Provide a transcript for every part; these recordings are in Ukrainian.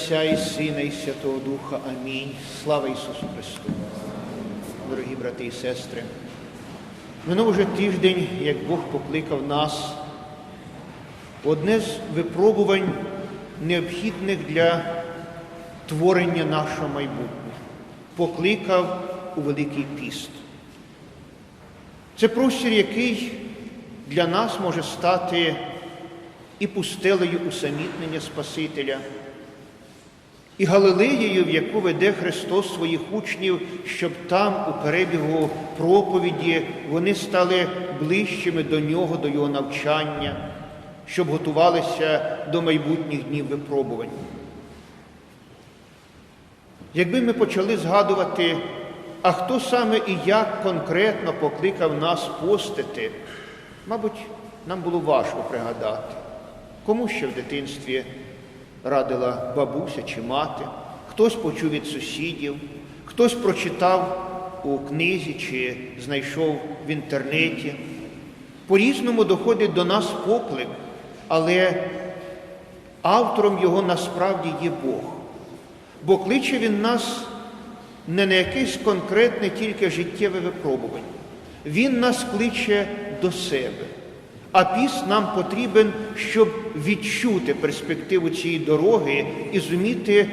Отця і Сина, і Святого Духа. Амінь. Слава Ісусу Христу. Дорогі брати і сестри, минув уже тиждень, як Бог покликав нас. Одне з випробувань необхідних для творення нашого майбутнього. Покликав у Великий піст. Це простір, який для нас може стати і пустелею усамітнення Спасителя, і Галилеєю, в яку веде Христос своїх учнів, щоб там, у перебігу проповіді, вони стали ближчими до Нього, до Його навчання, щоб готувалися до майбутніх днів випробувань. Якби ми почали згадувати, а хто саме і як конкретно покликав нас постити, мабуть, нам було важко пригадати, кому ще в дитинстві радила бабуся чи мати, хтось почув від сусідів, хтось прочитав у книзі чи знайшов в інтернеті. По-різному доходить до нас поклик, але автором його насправді є Бог. Бо кличе він нас не на якесь конкретне тільки життєве випробування. Він нас кличе до себе. А піс нам потрібен, щоб відчути перспективу цієї дороги і зуміти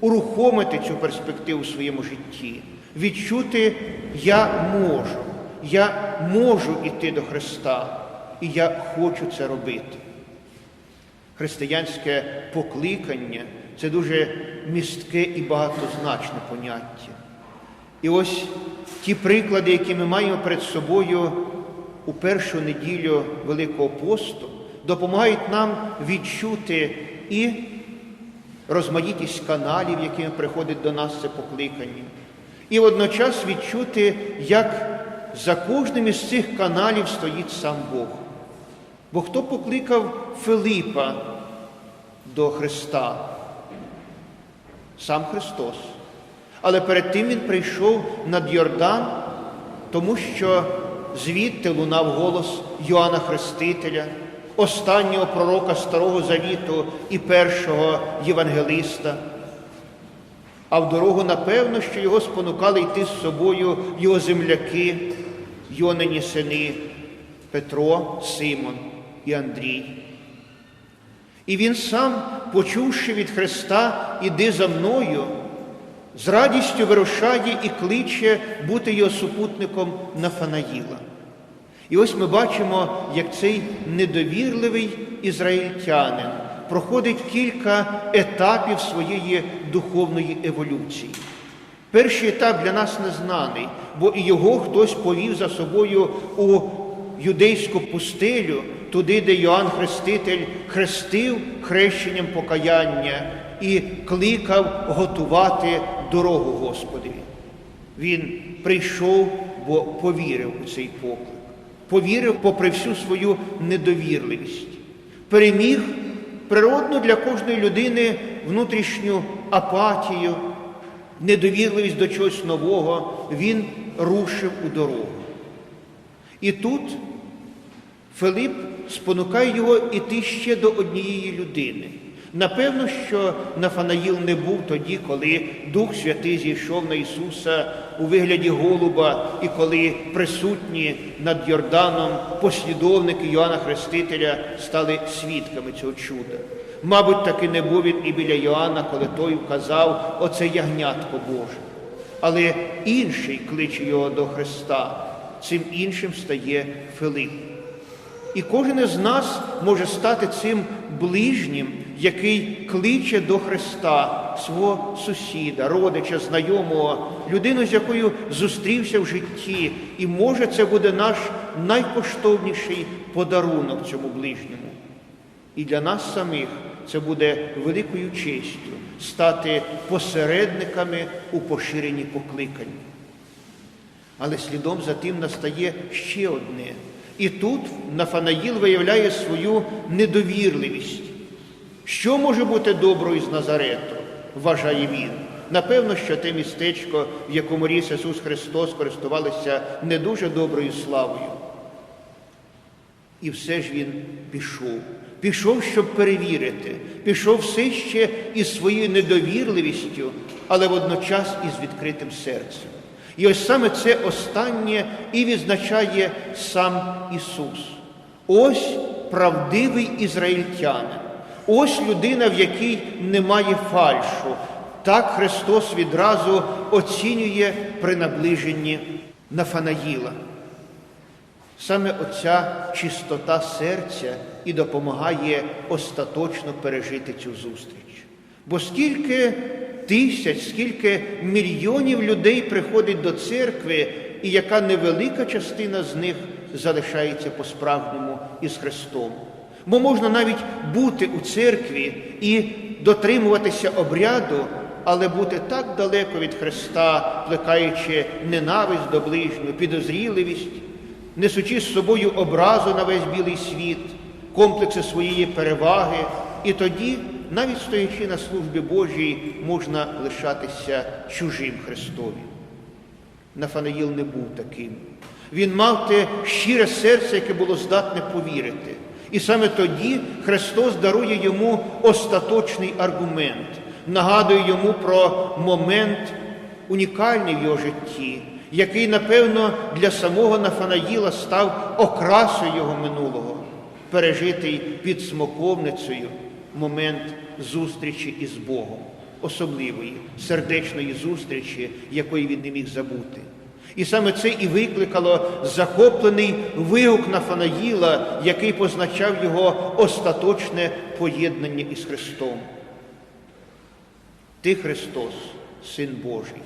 урухомити цю перспективу в своєму житті, відчути я можу, я можу йти до Христа, і я хочу це робити. Християнське покликання це дуже містке і багатозначне поняття. І ось ті приклади, які ми маємо перед собою у першу неділю Великого посту, допомагають нам відчути і розмаїтість каналів, якими приходить до нас це покликання, і водночас відчути, як за кожним із цих каналів стоїть сам Бог. Бо хто покликав Филипа до Христа? Сам Христос. Але перед тим Він прийшов над Йордан, тому що звідти лунав голос Йоанна Хрестителя, останнього пророка Старого Завіту і першого євангелиста. А в дорогу, напевно, що його спонукали йти з собою його земляки, Йонині сини Петро, Симон і Андрій. І він сам, почувши від Христа, іди за мною, з радістю вирушає і кличе бути його супутником Нафанаїла. І ось ми бачимо, як цей недовірливий ізраїльтянин проходить кілька етапів своєї духовної еволюції. Перший етап для нас незнаний, бо і його хтось повів за собою у юдейську пустелю, туди, де Йоанн Хреститель хрестив хрещенням покаяння і кликав готувати дорогу Господові. Він прийшов, бо повірив у цей поклик, повірив, попри всю свою недовірливість, переміг природну для кожної людини внутрішню апатію, недовірливість до чогось нового, він рушив у дорогу. І тут Филип спонукає його іти ще до однієї людини. Напевно, що Нафанаїл не був тоді, коли Дух Святий зійшов на Ісуса у вигляді голуба, і коли присутні над Йорданом послідовники Йоанна Хрестителя стали свідками цього чуда. Мабуть, таки не був він і біля Йоанна, коли той вказав оце ягнятко Боже. Але інший кличе його до Христа. Цим іншим стає Филип. І кожен із нас може стати цим ближнім, який кличе до Христа свого сусіда, родича, знайомого, людину, з якою зустрівся в житті. І може це буде наш найкоштовніший подарунок цьому ближньому. І для нас самих це буде великою честю стати посередниками у поширенні покликань. Але слідом за тим настає ще одне. І тут Нафанаїл виявляє свою недовірливість. Що може бути доброю з Назарету, вважає він. Напевно, що те містечко, в якому ріс Ісус Христос, користувалося не дуже доброю славою. І все ж він пішов, Пішов, щоб перевірити, пішов все ще із своєю недовірливістю, але водночас із відкритим серцем. І ось саме це останнє і відзначає сам Ісус. Ось правдивий ізраїльтянин, ось людина, в якій немає фальшу. Так Христос відразу оцінює при наближенні Нафанаїла. Саме оця чистота серця і допомагає остаточно пережити цю зустріч. Бо скільки тисяч, скільки мільйонів людей приходить до церкви, і яка невелика частина з них залишається по-справжньому із Христом. Бо можна навіть бути у церкві і дотримуватися обряду, але бути так далеко від Христа, плекаючи ненависть до ближнього, підозріливість, несучи з собою образу на весь білий світ, комплекси своєї переваги, і тоді, навіть стоячи на службі Божій, можна лишатися чужим Христові. Нафанаїл не був таким. Він мав те щире серце, яке було здатне повірити. І саме тоді Христос дарує йому остаточний аргумент, нагадує йому про момент унікальний в його житті, який, напевно, для самого Нафанаїла став окрасою його минулого, пережитий під смоковницею момент зустрічі із Богом, особливої сердечної зустрічі, якої він не міг забути. І саме це і викликало захоплений вигук Нафанаїла, який позначав його остаточне поєднання із Христом. Ти Христос, Син Божий.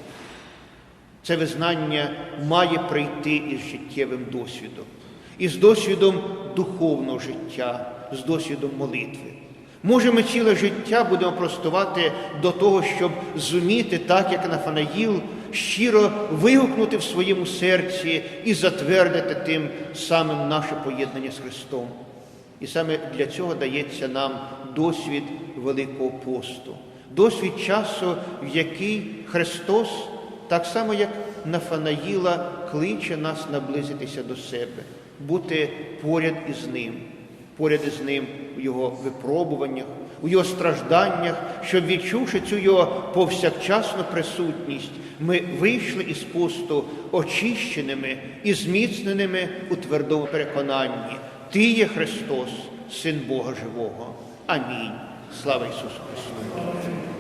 Це визнання має прийти із життєвим досвідом, із досвідом духовного життя, з досвідом молитви. Може, ми ціле життя будемо простувати до того, щоб зуміти, так як Нафанаїл, щиро вигукнути в своєму серці і затвердити тим самим наше поєднання з Христом. І саме для цього дається нам досвід Великого посту, досвід часу, в який Христос, так само як Нафанаїла, кличе нас наблизитися до себе, бути поряд із Ним поряд із ним у його випробуваннях, у його стражданнях, щоб відчувши цю його повсякчасну присутність, ми вийшли із посту очищеними і зміцненими у твердому переконанні. Ти є Христос, Син Бога Живого. Амінь. Слава Ісусу Христу!